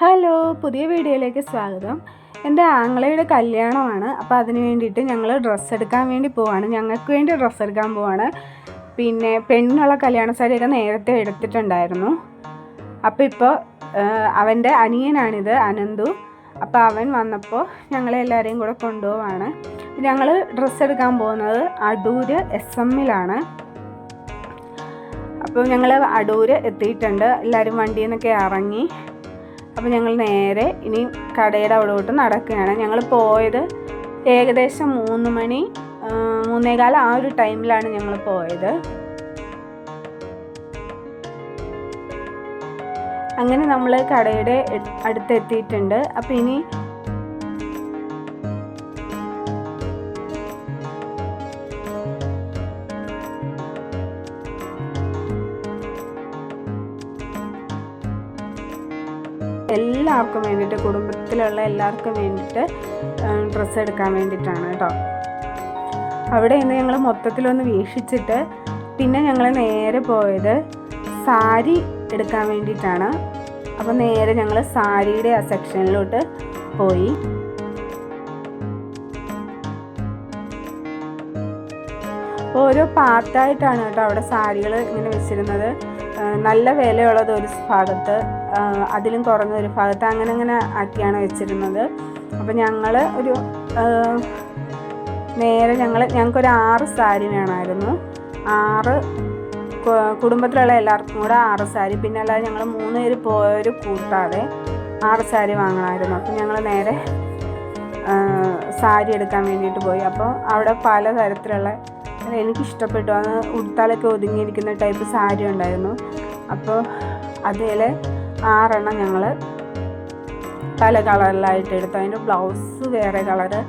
Hello പുതിയ വീഡിയോയിലേക്ക് സ്വാഗതം. എന്റെ ആങ്ങളയുടെ കല്യാണമാണ്. അപ്പോൾ അതിന് വേണ്ടിയിട്ട് ഞങ്ങൾ ഡ്രസ്സ് എടുക്കാൻ വേണ്ടി പോവാണ്. ഞങ്ങൾക്ക് വേണ്ടി ഡ്രസ്സ് എടുക്കാൻ പോവാണ്. പിന്നെ പെണ്ണിനുള്ള കല്യാണ സാരിയൊക്കെ നേരത്തെ എടുത്തിട്ടുണ്ടായിരുന്നു. അപ്പോൾ ഇപ്പോൾ അവന്റെ അനിയനാണിത് അനന്തു. അപ്പോൾ അവൻ വന്നപ്പോൾ ഞങ്ങളെ എല്ലാവരെയും കൂടെ കൊണ്ടുപോവാണ്. ഞങ്ങൾ ഡ്രസ്സ് എടുക്കാൻ പോകുന്നത് അടൂർ എസ് എമ്മിലാണ്. അപ്പോൾ ഞങ്ങൾ അടൂർ എത്തിയിട്ടുണ്ട്. എല്ലാവരും വണ്ടിയിൽ നിന്നൊക്കെ ഇറങ്ങി. അപ്പോൾ ഞങ്ങൾ നേരെ ഇനി കടയുടെ അവിടോട്ട് നടക്കുകയാണ്. ഞങ്ങൾ പോയത് ഏകദേശം മൂന്ന് മണി മൂന്നേകാൽ ആ ഒരു ടൈമിലാണ് ഞങ്ങൾ പോയത്. അങ്ങനെ നമ്മൾ കടയുടെ അടുത്തെത്തിയിട്ടുണ്ട്. അപ്പോൾ ഇനി എല്ലാവർക്കും വേണ്ടിയിട്ട് കുടുംബത്തിലുള്ള എല്ലാവർക്കും വേണ്ടിയിട്ട് ഡ്രസ്സ് എടുക്കാൻ വേണ്ടിയിട്ടാണ് കേട്ടോ. അവിടെ നിന്ന് ഞങ്ങൾ മൊത്തത്തിലൊന്ന് വീക്ഷിച്ചിട്ട് പിന്നെ ഞങ്ങൾ നേരെ പോയത് സാരി എടുക്കാൻ വേണ്ടിയിട്ടാണ്. അപ്പോൾ നേരെ ഞങ്ങൾ സാരിയുടെ ആ സെക്ഷനിലോട്ട് പോയി. ഓരോ പാർട്ടായിട്ടാണ് കേട്ടോ അവിടെ സാരികൾ ഇങ്ങനെ വെച്ചിരുന്നത്. നല്ല വിലയുള്ളത് ഒരു ഭാഗത്ത്. അതിലും കുറഞ്ഞ ഒരു ഭാഗത്ത് അങ്ങനെ അങ്ങനെ ആക്കിയാണ് വെച്ചിരുന്നത്. അപ്പോൾ ഞങ്ങൾ ഒരു നേരെ ഞങ്ങൾ ഞങ്ങൾക്കൊരു ആറ് സാരി വേണമായിരുന്നു. ആറ് കുടുംബത്തിലുള്ള എല്ലാവർക്കും കൂടെ ആറ് സാരി പിന്നെ അല്ലാതെ ഞങ്ങൾ മൂന്ന് പേര് പോയൊരു കൂട്ടാതെ ആറ് സാരി വാങ്ങണമായിരുന്നു. അപ്പോൾ ഞങ്ങൾ നേരെ സാരി എടുക്കാൻ വേണ്ടിയിട്ട് പോയി. അപ്പോൾ അവിടെ പലതരത്തിലുള്ള എനിക്ക് എനിക്കിഷ്ടപ്പെട്ടു. അത് ഉടുത്താലൊക്കെ ഒതുങ്ങിയിരിക്കുന്ന ടൈപ്പ് സാരി ഉണ്ടായിരുന്നു. അപ്പോൾ അതിൽ ആറെണ്ണം ഞങ്ങൾ പല കളറിലായിട്ട് എടുത്തു. അതിന്റെ ബ്ലൗസ് വേറെ കളറ്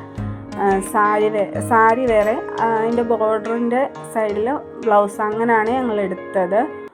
സാരി സാരി വേറെ അതിന്റെ ബോർഡറിന്റെ സൈഡിൽ ബ്ലൗസ് അങ്ങനെയാണ് ഞങ്ങൾ എടുത്തത്.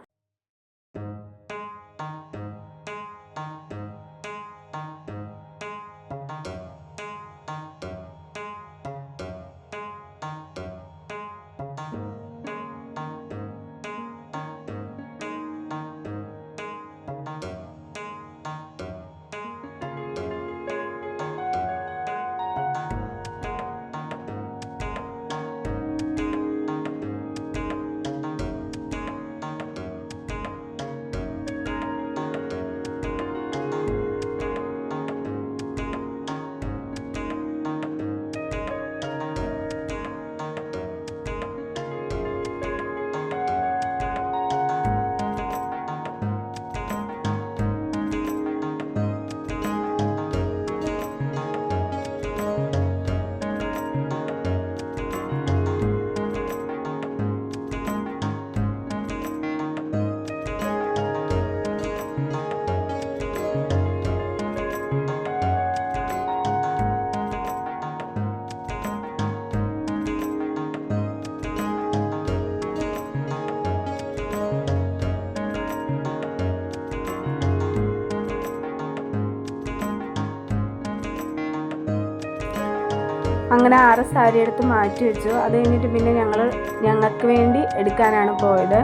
അങ്ങനെ ആറ് സാരി എടുത്ത് മാറ്റി വെച്ചു. അത് കഴിഞ്ഞിട്ട് പിന്നെ ഞങ്ങൾ ഞങ്ങൾക്ക് വേണ്ടി എടുക്കാനാണ് പോയത്.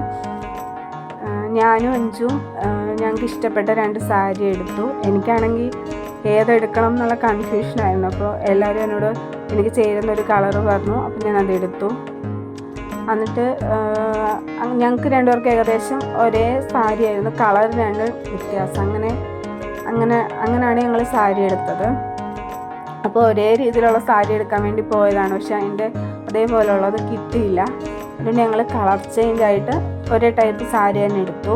ഞാനും അഞ്ചും ഞങ്ങൾക്ക് ഇഷ്ടപ്പെട്ട രണ്ട് സാരി എടുത്തു. എനിക്കാണെങ്കിൽ ഏതെടുക്കണം എന്നുള്ള കൺഫ്യൂഷനായിരുന്നു അപ്പോൾ എല്ലാവരും എന്നോട് എനിക്ക് ചേരുന്ന ഒരു കളർ പറഞ്ഞു. അപ്പോൾ ഞാൻ അത് എടുത്തു. എന്നിട്ട് ഞങ്ങൾക്ക് രണ്ടുപേർക്ക് ഏകദേശം ഒരേ സാരി ആയിരുന്നു കളർ രണ്ട് വ്യത്യാസം. അങ്ങനെ അങ്ങനെ അങ്ങനെയാണ് ഞങ്ങൾ സാരി എടുത്തത്. അപ്പോൾ ഒരേ രീതിയിലുള്ള സാരി എടുക്കാൻ വേണ്ടി പോയതാണ്. പക്ഷെ അതിന്റെ അതേപോലെയുള്ളത് കിട്ടിയില്ല. അതുകൊണ്ട് ഞങ്ങൾ കളർ ചേഞ്ച് ആയിട്ട് ഒരേ ടൈപ്പ് സാരി തന്നെ എടുത്തു.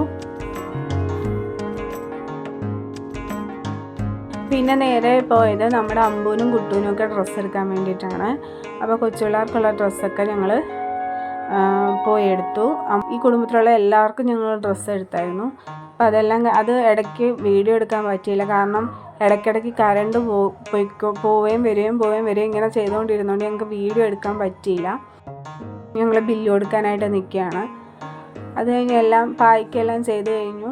പിന്നെ നേരെ പോയത് നമ്മുടെ അമ്പൂനും കുട്ടൂനും ഒക്കെ ഡ്രസ്സ് എടുക്കാൻ വേണ്ടിയിട്ടാണ്. അപ്പോൾ കൊച്ചുപിള്ളേർക്കുള്ള ഡ്രസ്സൊക്കെ ഞങ്ങൾ പോയി എടുത്തു. ഈ കുടുംബത്തിലുള്ള എല്ലാവർക്കും ഞങ്ങൾ ഡ്രസ്സ് എടുത്തായിരുന്നു. അപ്പോൾ അതെല്ലാം അത് ഇടയ്ക്ക് വീഡിയോ എടുക്കാൻ പറ്റിയില്ല. കാരണം ഇടയ്ക്കിടയ്ക്ക് കറണ്ട് പോ പോയിക്കോ പോവുകയും വരികയും പോവുകയും വരികയും ഇങ്ങനെ ചെയ്തുകൊണ്ടിരുന്നതുകൊണ്ട് ഞങ്ങൾക്ക് വീഡിയോ എടുക്കാൻ പറ്റിയില്ല. ഞങ്ങൾ ബില്ല് കൊടുക്കാനായിട്ട് നിൽക്കുകയാണ് അത് കഴിഞ്ഞ് എല്ലാം പായ്ക്കെല്ലാം ചെയ്ത് കഴിഞ്ഞു.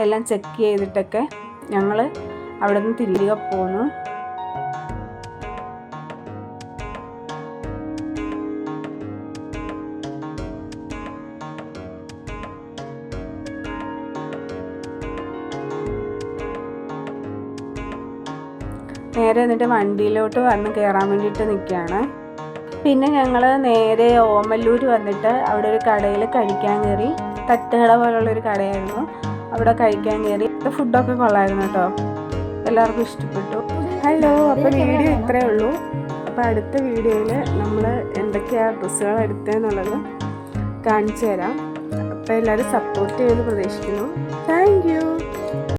എല്ലാം ചെക്ക് ചെയ്തിട്ടൊക്കെ ഞങ്ങൾ അവിടെ നിന്ന് തിരികെ പോന്നു. നേരെ എന്നിട്ട് വണ്ടിയിലോട്ട് വന്ന് കയറാൻ വേണ്ടിയിട്ട് നിൽക്കുകയാണ്. പിന്നെ ഞങ്ങൾ നേരെ ഓമല്ലൂർ വന്നിട്ട് അവിടെ ഒരു കടയിൽ കഴിക്കാൻ കയറി. തട്ടുകട പോലുള്ളൊരു കടയായിരുന്നു. അവിടെ കഴിക്കാൻ കയറി. ഫുഡൊക്കെ കൊള്ളായിരുന്നു കേട്ടോ. എല്ലാവർക്കും ഇഷ്ടപ്പെട്ടു. ഹലോ അപ്പോൾ വീഡിയോ ഇത്രയേ ഉള്ളൂ. അപ്പോൾ അടുത്ത വീഡിയോയിൽ നമ്മൾ എന്തൊക്കെയാണ് ഡ്രസ്സുകൾ എടുത്തതെന്നുള്ളത് കാണിച്ചു തരാം. അപ്പോൾ എല്ലാവരും സപ്പോർട്ട് ചെയ്ത് പ്രതീക്ഷിക്കുന്നു. താങ്ക്